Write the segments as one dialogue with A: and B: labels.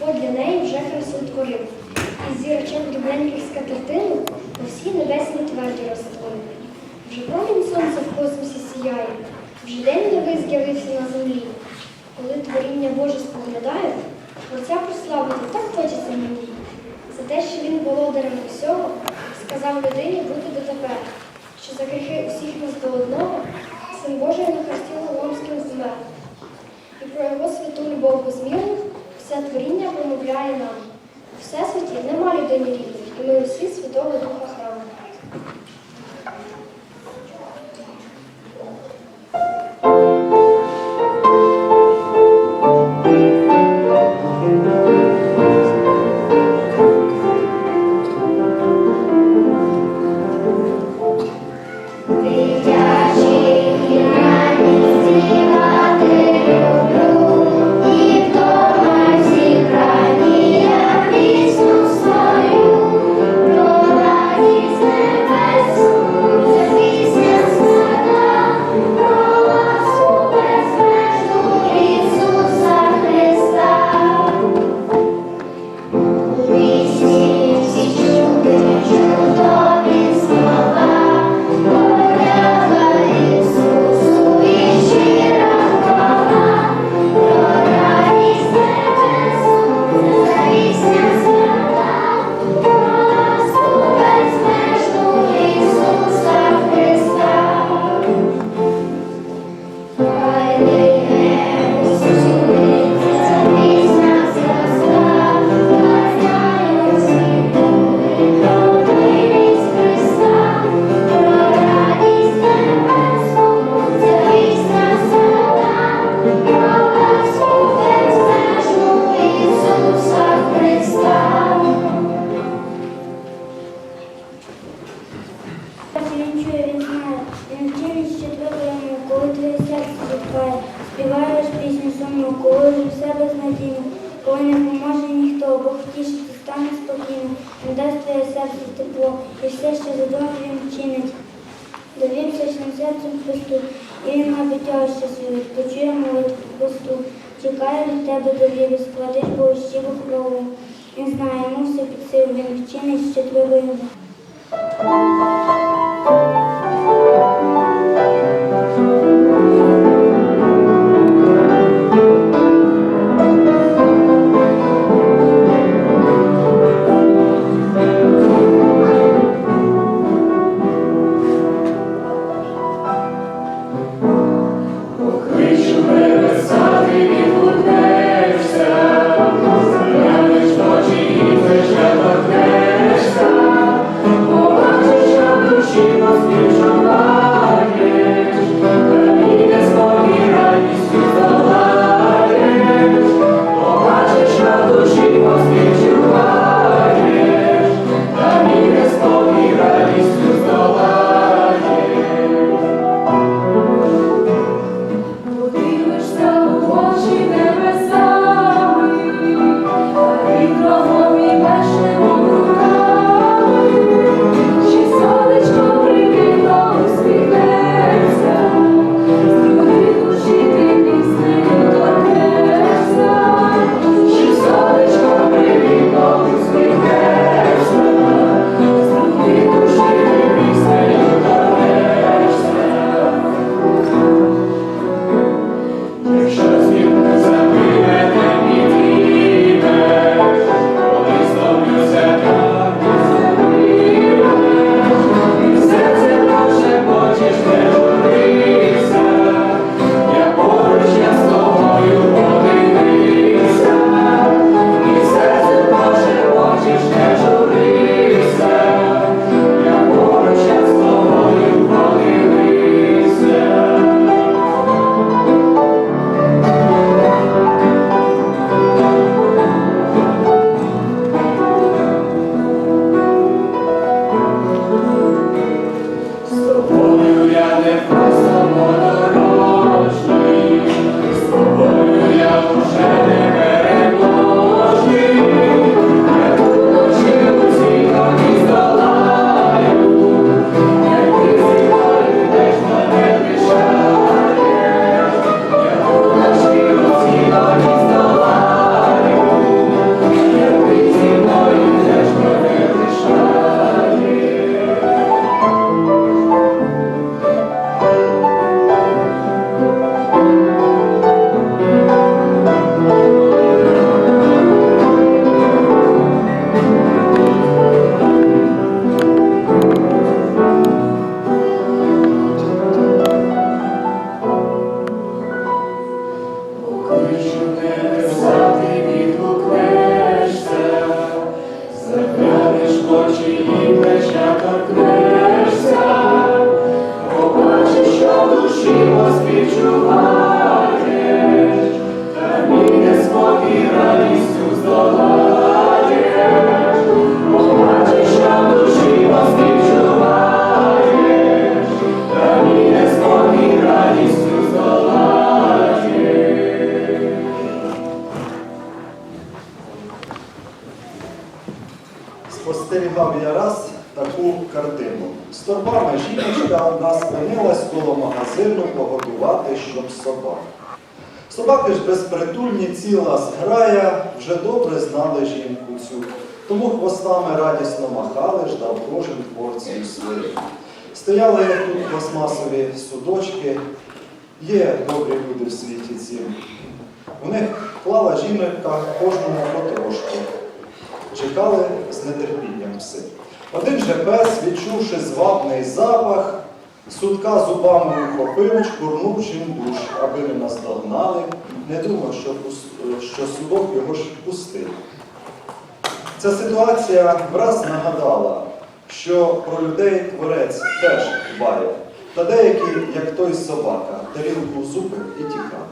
A: Господь для неї вже красу творив. Із зірочок дрібненьких скатертину усі небесні тверді розтворив. Вже промінь сонця в космосі сіяє, вже день новий з'явився на землі. Коли творіння Боже споглядаю, Отця прославити так хочеться мені. За те, що він володарем усього, сказав людині бути дотепер, що за гріхи усіх нас до одного, Син Божий на хресті Голомським змер. І про його святу любов безмірну все творіння промовляє нам. У Всесвіті нема людини рівних, і ми усі Святого Духа
B: він вчинить ж ціла зграя, вже добре знали жінку цю. Тому хвостами радісно махали, ждав кожен порцію свою. Стояли тут пластмасові судочки, є добрі люди в світі ці. В них клала жінка кожному потрошку. Чекали з нетерпінням пси. Один же пес, відчувши звабний запах, сутка зубами ухопив, шкурнув чим душ, аби не наздогнали, не думав, що, що судок його ж пустив. Ця ситуація враз нагадала, що про людей творець теж дбає, та деякі, як той собака, тарілку зупив і тікав.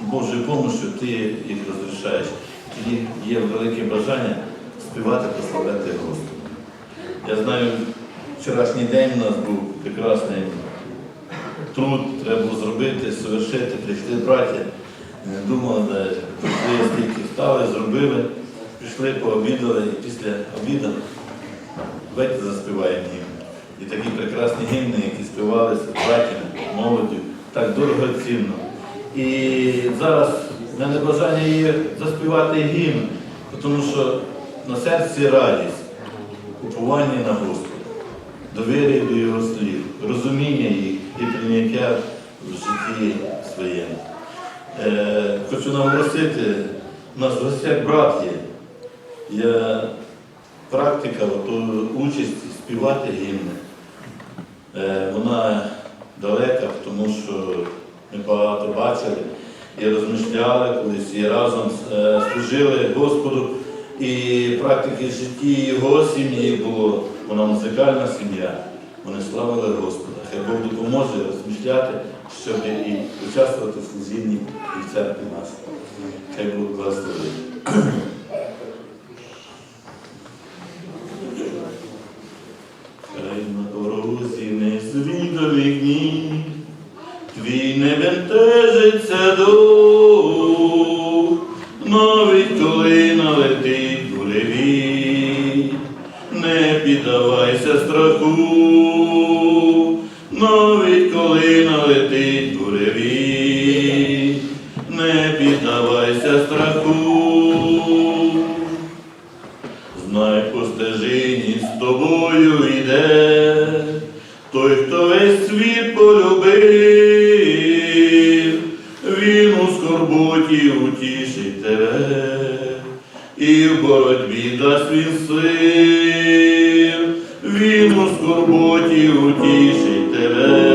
C: Божою допомогою ти їх розрішаєш. Тоді є велике бажання співати, прославляти Господа. Я знаю, вчорашній день у нас був прекрасний труд треба було зробити, совершити, прийшли браття, не думали, де прийшли, стільки встали, зробили, прийшли, пообідали і після обіду давайте заспіваємо гімн. І такі прекрасні гімни, які співалися з братями, молоддю, так дорого цінно. І зараз в мене бажання є заспівати гімн, тому що на серці радість, уповання на Господа. довіри до Його слів, розуміння їх і прийняття в житті своєму. Е, хочу наголосити, у нас в гостях брат є. Я практика ото, участі співати гімни. Е, вона далека, тому що ми багато бачили і розмишляли колись, і разом е, служили Господу. І практики житті його сім'ї було, вона музикальна сім'я. Вони славили Господа. Хай Бог допоможе розмишляти, щоб і участвувати в служінні і в церкві нас. Хай Бог благословить. Боротьбі дасть він сил, він у скорботі утішить тебе,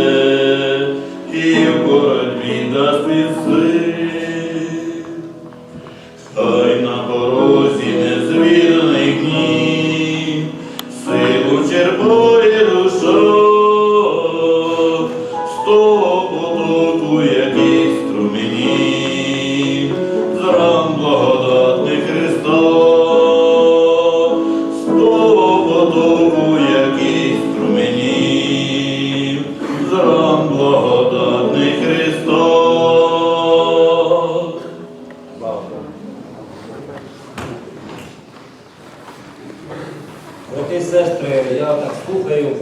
C: того потоку, який струмені, з ран благодатних
D: Брати і сестри, я так слухаю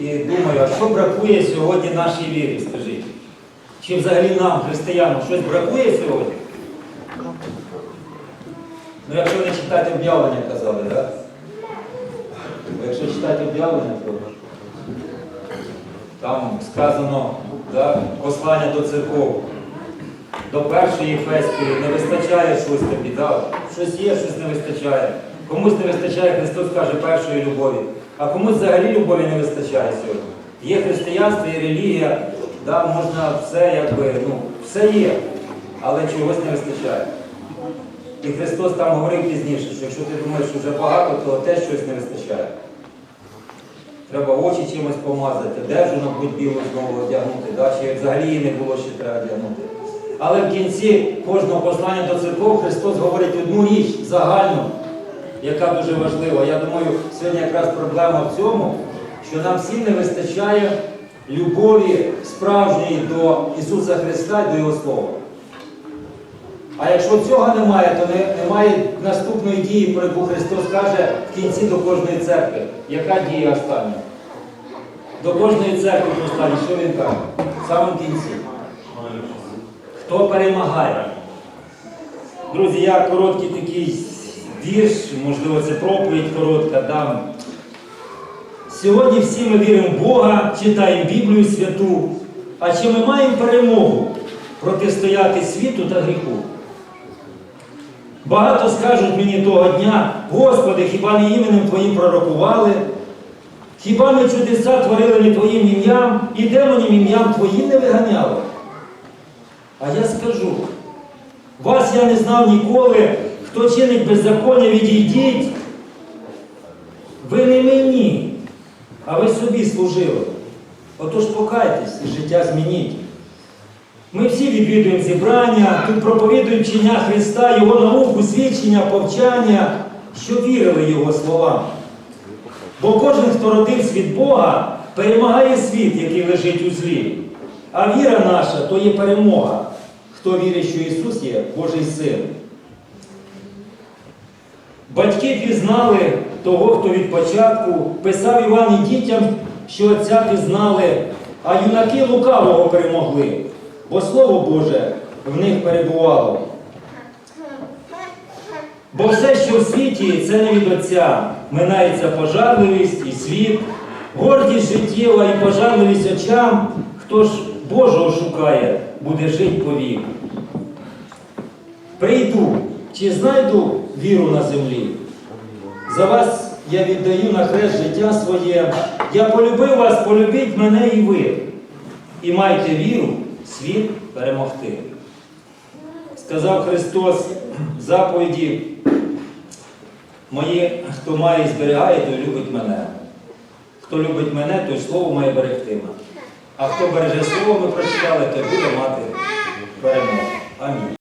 D: і думаю, що бракує сьогодні нашій вірі, скажіть? Чи взагалі нам, християнам, щось бракує сьогодні? Ну, якщо не читати об'явлення, казали, так? Читати об'явлення, то там сказано да, послання до церков. До першої Ефеської не вистачає щось тобі, да? щось є, щось не вистачає. Комусь не вистачає, Христос каже, першої любові, а комусь взагалі любові не вистачає сьогодні. Є християнство, є релігія, да, можна все, якби, ну, все є, але чогось не вистачає. І Христос там говорив пізніше, що якщо ти думаєш, що вже багато, то теж щось не вистачає. Треба очі чимось помазати, одежу, мабуть, білу знову одягнути, да? чи взагалі її не було, ще треба одягнути. Але в кінці кожного послання до церков Христос говорить одну річ загальну, яка дуже важлива. Я думаю, сьогодні якраз проблема в цьому, що нам всім не вистачає любові справжньої до Ісуса Христа і до Його Слова. А якщо цього немає, то не, немає наступної дії, про яку Христос каже в кінці до кожної церкви. Яка дія остання? До кожної церкви остання, що він каже? В самому кінці. Хто перемагає? Друзі, я короткий такий вірш, можливо, це проповідь коротка дам. Сьогодні всі ми віримо в Бога, читаємо Біблію святу. А чи ми маємо перемогу протистояти світу та гріху? Багато скажуть мені того дня, Господи, хіба не іменем Твоїм пророкували? Хіба ми чудеса творили не Твоїм ім'ям і демонів ім'ям Твоїм не виганяли? А я скажу, вас я не знав ніколи, хто чинить беззаконня, відійдіть. Ви не мені, а ви собі служили. Отож покайтесь і життя змініть. Ми всі відвідуємо зібрання, тут проповідують вчення Христа, Його науку, свідчення, повчання, що вірили Його словам. Бо кожен, хто родився від Бога, перемагає світ, який лежить у злі. А віра наша то є перемога, хто вірить, що Ісус є Божий Син. Батьки пізнали того, хто від початку писав Іван і дітям, що Отця пізнали, а юнаки лукавого перемогли, бо Слово Боже в них перебувало. Бо все, що в світі, це не від Отця. Минається пожарливість і світ, Гордість життєва і пожадливість очам, хто ж Божого шукає, буде жить повік. Прийду, чи знайду віру на землі? За вас я віддаю на хрест життя своє. Я полюбив вас, полюбіть мене і ви. І майте віру світ перемогти. Сказав Христос заповіді, мої, хто має і зберігає, той любить мене. Хто любить мене, той слово має берегти мене. А хто береже слово, ми прочитали, той буде мати перемогу. Амінь.